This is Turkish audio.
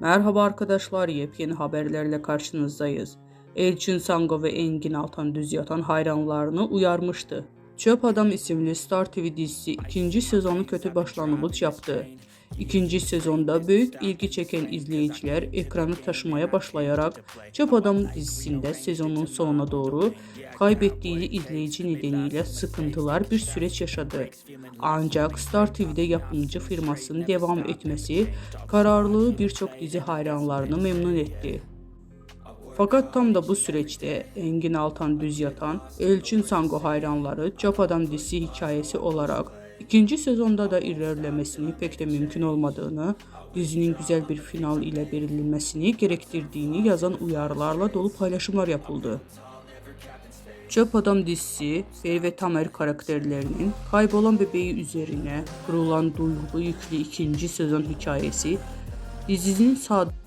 Merhaba arkadaşlar, yepyeni haberlerle karşınızdayız. Elçin Sango ve Engin Altan Düz Yatan hayranlarını uyarmıştı. Çöp Adam isimli Star TV dizisi ikinci sezonu kötü başlangıç yaptı. İkinci sezonda büyük ilgi çeken izleyiciler ekranı taşımaya başlayarak Çöp Adam dizisinde sezonun sonuna doğru kaybettiği izleyici nedeniyle sıkıntılar bir süreç yaşadı. Ancak Star TV'de yapımcı firmasının devam etmesi kararlılığı birçok dizi hayranlarını memnun etti. Fakat tam da bu süreçte Engin Altan Düz Yatan, Elçin Sango hayranları Çöp Adam dizisi hikayesi olarak ikinci sezonda da ilerlemesini pek de mümkün olmadığını, dizinin güzel bir final ile verilmesini gerektirdiğini yazan uyarılarla dolu paylaşımlar yapıldı. Çöp Adam dizisi Feri ve Tamer karakterlerinin kaybolan bebeği üzerine kurulan duygulu yüklü ikinci sezon hikayesi dizinin sad